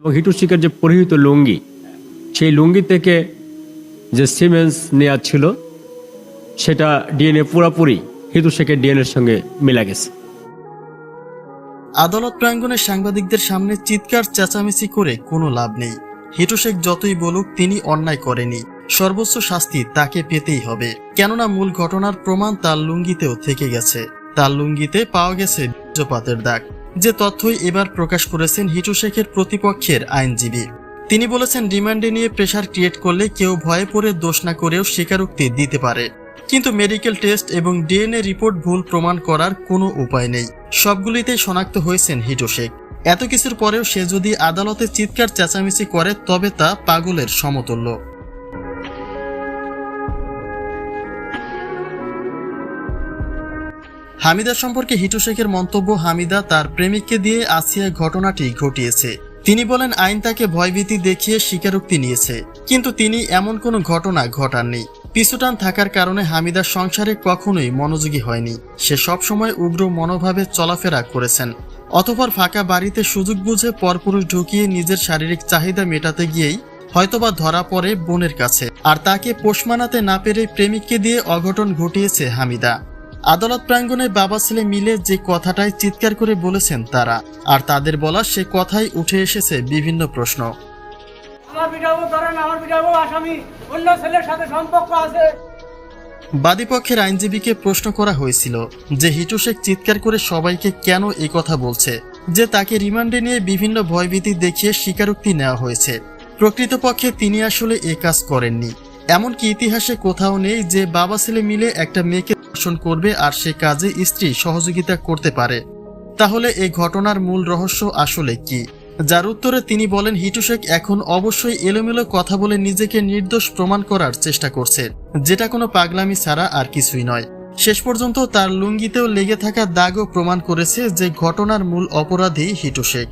এবং হিটু শেখের যে পরিহিত লুঙ্গি, সেই লুঙ্গি থেকে যে সিমেন্স নেওয়া ছিল, সেটা ডিএনএ পুরাপুরি হিটু শেখের ডিএনএর সঙ্গে মিলা গেছে। আদালত প্রাঙ্গণে সাংবাদিকদের সামনে চিৎকার, চেঁচামেচি করে কোনো লাভ নেই। হিটু শেখ যতই বলুক, তিনি অন্যায় করেনি। সর্বোচ্চ শাস্তি তাকে পেতেই হবে। কেননা মূল ঘটনার প্রমাণ তার লুঙ্গিতেও থেকে গেছে। তার লুঙ্গিতে পাওয়া গেছে বীর্যপাতের দাগ। যে তথ্যই এবার প্রকাশ করেছেন হিটু শেখের প্রতিপক্ষের আইনজীবী। তিনি বলেছেন রিমান্ডে নিয়ে প্রেশার ক্রিয়েট করলে কেউ ভয়ে পড়ে দোষ না করেও স্বীকারোক্তি দিতে পারে। কিন্তু মেডিকেল টেস্ট এবং ডিএনএ রিপোর্ট ভুল প্রমাণ করার কোনো উপায় নেই। সবগুলিতেই শনাক্ত হয়েছেন হিটু শেখ। এত কিছুর পরেও সে যদি আদালতে চিৎকার চেঁচামেচি করে, তবে তা পাগলের সমতুল্য। হামিদা সম্পর্কে হিটু শেখের মন্তব্য, হামিদা তার প্রেমিককে দিয়ে আসিয়া ঘটনাটি ঘটিয়েছে। তিনি বলেন, আইন তাকে ভয়ভীতি দেখিয়ে স্বীকারোক্তি নিয়েছে, কিন্তু তিনি এমন কোনো ঘটনা ঘটাননি। পিছুটান থাকার কারণে হামিদার সংসারে কখনোই মনোযোগী হয়নি। সে সবসময় উগ্র মনোভাবে চলাফেরা করেছেন। অতপর ফাঁকা বাড়িতে সুযোগ বুঝে পরপুরুষ ঢুকিয়ে নিজের শারীরিক চাহিদা মেটাতে গিয়েই হয়তোবা ধরা পড়ে বোনের কাছে। আর তাকে পোষ মানাতে না পেরে প্রেমিককে দিয়ে অঘটন ঘটিয়েছে হামিদা। আদালত প্রাঙ্গণে বাবা ছেলে মিলে যে কথাটাই চিৎকার করে বলেছেন তারা আর তাদের বলা সে কথাই উঠে এসেছে বিভিন্ন প্রশ্ন। আমার পিঠাবো ধরেন আমার পিঠাবো আসামি অন্য ছেলের সাথে সম্পর্ক আছে। বাদীপক্ষের আইনজীবীকে প্রশ্ন করা হয়েছিল যে হিটু শেখ চিৎকার করে সবাইকে কেন এই কথা বলছে যে তাকে রিমান্ডে নিয়ে বিভিন্ন ভয়ভীতি দেখিয়ে স্বীকারোক্তি নেওয়া হয়েছে। প্রকৃতপক্ষে তিনি আসলে এ কাজ করেননি। এমনকি ইতিহাসে কোথাও নেই যে বাবা ছেলে মিলে একটা মেয়েকে ধর্ষণ করবে আর সে কাজে স্ত্রী সহযোগিতা করতে পারে। তাহলে এই ঘটনার মূল রহস্য আসলে কি? যার উত্তরে তিনি বলেন, হিটু শেখ এখন অবশ্যই এলোমেলো কথা বলে নিজেকে নির্দোষ প্রমাণ করার চেষ্টা করছে, যেটা কোনো পাগলামি ছাড়া আর কিছুই নয়। শেষ পর্যন্ত তার লুঙ্গিতেও লেগে থাকা দাগও প্রমাণ করেছে যে ঘটনার মূল অপরাধী হিটু শেখ।